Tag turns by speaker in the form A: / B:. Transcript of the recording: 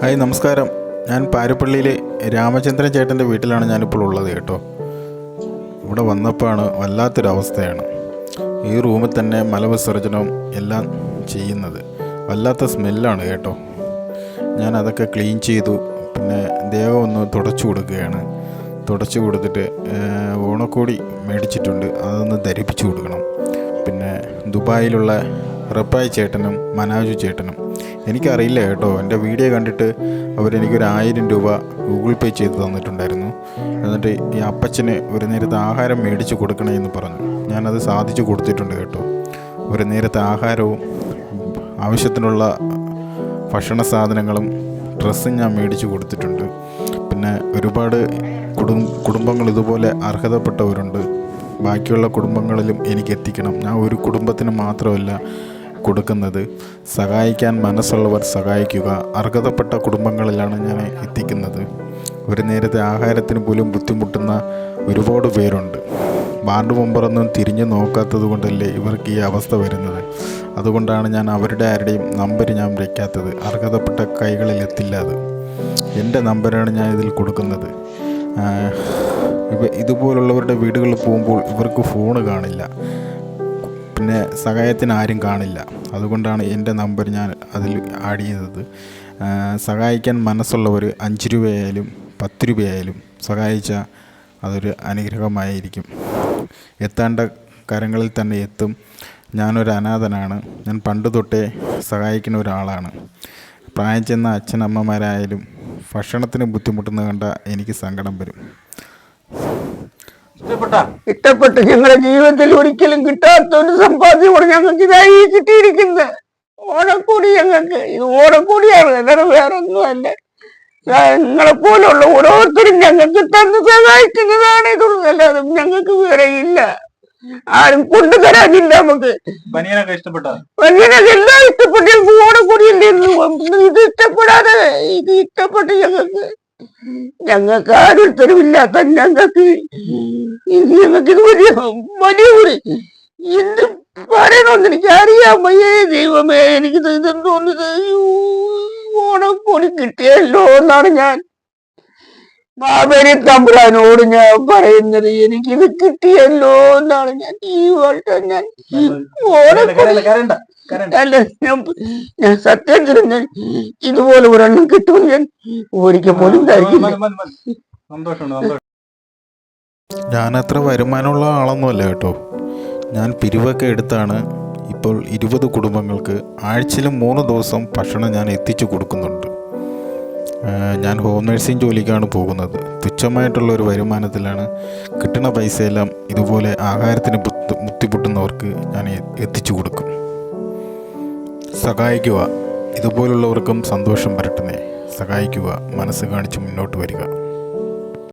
A: Hi നമസ്കാരം. ഞാൻ പാരപ്പള്ളിയിലെ രാമചന്ദ്രൻ ചേട്ടന്റെ വീട്ടിലാണ് ഞാനിപ്പോൾ ഉള്ളത് കേട്ടോ. ഇവിടെ വന്നപ്പോഴാണ് വല്ലാത്തൊരവസ്ഥയാണ്. ഈ റൂമിൽ തന്നെ മലവിസർജനവും എല്ലാം ചെയ്യുന്നത്. വല്ലാത്ത സ്മെല്ലാണ് കേട്ടോ. ഞാൻ അതൊക്കെ ക്ലീൻ ചെയ്തു. പിന്നെ ദേഹം ഒന്ന് തുടച്ചു കൊടുക്കുകയാണ്. തുടച്ചു കൊടുത്തിട്ട് ഓണക്കോടി മേടിച്ചിട്ടുണ്ട്. അതൊന്ന് ധരിപ്പിച്ചു കൊടുക്കണം. പിന്നെ ദുബായിലുള്ള റപ്പായി ചേട്ടനും മനാജു ചേട്ടനും. എനിക്കറിയില്ല കേട്ടോ. എന്റെ വീഡിയോ കണ്ടിട്ട് അവരെനിക്കൊരു ആയിരം രൂപ ഗൂഗിൾ പേ ചെയ്ത് തന്നിട്ടുണ്ടായിരുന്നു. എന്നിട്ട് ഈ അപ്പച്ചന് ഒരു നേരത്തെ ആഹാരം മേടിച്ച് കൊടുക്കണേ എന്ന് പറഞ്ഞു. ഞാനത് സാധിച്ചു കൊടുത്തിട്ടുണ്ട് കേട്ടോ. ഒരു നേരത്തെ ആഹാരവും ആവശ്യത്തിനുള്ള ഭക്ഷണ സാധനങ്ങളും ഡ്രസ്സും ഞാൻ മേടിച്ചു കൊടുത്തിട്ടുണ്ട്. പിന്നെ ഒരുപാട് കുടും കുടുംബങ്ങൾ ഇതുപോലെ അർഹതപ്പെട്ടവരുണ്ട്. ബാക്കിയുള്ള കുടുംബങ്ങളിലും എനിക്ക് എത്തിക്കണം ഞാൻ ഒരു കുടുംബത്തിന് മാത്രമല്ല കൊടുക്കുന്നത്. സഹായിക്കാൻ മനസ്സുള്ളവർ സഹായിക്കുക. അർഹതപ്പെട്ട കുടുംബങ്ങളിലാണ് ഞാൻ എത്തിക്കുന്നത്. ഒരു നേരത്തെ ആഹാരത്തിന് പോലും ബുദ്ധിമുട്ടുന്ന ഒരുപാട് പേരുണ്ട്. വാർഡ് മെമ്പറൊന്നും തിരിഞ്ഞു നോക്കാത്തത് കൊണ്ടല്ലേ ഇവർക്ക് ഈ അവസ്ഥ വരുന്നത്. അതുകൊണ്ടാണ് ഞാൻ അവരുടെ ആരുടെയും നമ്പർ ഞാൻ വയ്ക്കാത്തത് അർഹതപ്പെട്ട കൈകളിൽ എത്തില്ല അത്. എന്റെ നമ്പരാണ് ഞാൻ ഇതിൽ കൊടുക്കുന്നത്. ഇവ ഇതുപോലുള്ളവരുടെ വീടുകളിൽ പോകുമ്പോൾ ഇവർക്ക് ഫോണ് കാണില്ല. പിന്നെ സഹായത്തിന് ആരും കാണില്ല. അതുകൊണ്ടാണ് എന്റെ നമ്പർ ഞാൻ അതിൽ ആഡ് ചെയ്തത്. സഹായിക്കാൻ മനസ്സുള്ളവർ അഞ്ച് രൂപയായാലും പത്ത് രൂപയായാലും സഹായിച്ചാൽ അതൊരു അനുഗ്രഹമായിരിക്കും. എത്തേണ്ട കരങ്ങളിൽ തന്നെ എത്തും. ഞാനൊരു അനാഥനാണ്. ഞാൻ പണ്ട് തൊട്ടേ സഹായിക്കുന്ന ഒരാളാണ്. പ്രായം ചെന്ന അച്ഛനമ്മമാരായാലും ഭക്ഷണത്തിന് ബുദ്ധിമുട്ടുന്ന കണ്ട എനിക്ക് സങ്കടം വരും.
B: ഇഷ്ടപ്പെട്ട്? ഞങ്ങളുടെ ജീവിതത്തിൽ ഒരിക്കലും കിട്ടാത്ത ഒരു സമ്പാദ്യമാണ് ഞങ്ങൾക്ക് ഇതായി കിട്ടിയിരിക്കുന്നത്. ഓണക്കൂടി ഞങ്ങൾക്ക്. ഇത് ഓണക്കൂടിയാണ് അല്ലാതെ വേറെ ഒന്നുമല്ല നിങ്ങളെ പോലുള്ള ഓരോരുത്തരും ഞങ്ങൾക്ക് തന്ന് സഹായിക്കുന്നതാണ് ഇതൊന്നും അല്ലാതെ ഞങ്ങൾക്ക് വേറെ ഇല്ല. ആരും കൊണ്ടുതരാനില്ല നമുക്ക്.
C: ബനിയനൊക്കെ ഇഷ്ടപ്പെട്ട?
B: എല്ലാം ഇഷ്ടപ്പെട്ടു. ഓണക്കൂടി ഇത് ഇഷ്ടപ്പെടാതെ ഇത് ഇഷ്ടപ്പെട്ട് ഞങ്ങൾക്ക് ഞങ്ങൾക്ക് ആരോരുത്തരും ഇല്ലാത്ത ഞങ്ങൾക്ക് ഞങ്ങൾക്ക് വലിയ വലിയ ഒരു എന്ത് പറയണമെന്ന് എനിക്ക് അറിയാൻ വയ്യേ ദൈവമേ എനിക്ക് തോന്നുന്നത് ഓണം ഓണക്കോടി കിട്ടിയല്ലോ എന്നാണ് ഞാൻ മാവേലി തമ്പുരാനോട് ഞാൻ പറയുന്നത് എനിക്കിത് കിട്ടിയല്ലോ എന്നാണ് ഞാൻ ഈ വട്ടം ഞാൻ ഈ ഞാൻ സത്യം പറഞ്ഞാൽ ഇതുപോലെ ഒരെണ്ണം കിട്ടും ഞാൻ ഒരിക്കൽ പോലും
A: ഞാനത്ര വരുമാനമുള്ള ആളൊന്നുമല്ല കേട്ടോ. ഞാൻ പിരിവൊക്കെ എടുത്താണ് ഇപ്പോൾ ഇരുപത് കുടുംബങ്ങൾക്ക് ആഴ്ചയിൽ മൂന്ന് ദിവസം ഭക്ഷണം ഞാൻ എത്തിച്ചു കൊടുക്കുന്നുണ്ട്. ഞാൻ ഹോം നഴ്സിംഗ് ജോലിക്കാണ് പോകുന്നത്. തുച്ഛമായിട്ടുള്ള ഒരു വരുമാനത്തിലാണ് കിട്ടുന്ന പൈസയെല്ലാം ഇതുപോലെ ആഹാരത്തിന് ബുദ്ധി- ബുദ്ധിമുട്ടുന്നവർക്ക് ഞാൻ എത്തിച്ചു കൊടുക്കും. സഹായിക്കുക. ഇതുപോലുള്ളവർക്കും സന്തോഷം വരട്ടുന്നേ സഹായിക്കുക. മനസ്സ് കാണിച്ച് മുന്നോട്ട് വരിക.